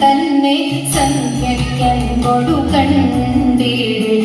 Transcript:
തന്നെ സംഘടിക്കാൻ കണ്ടീടിൽ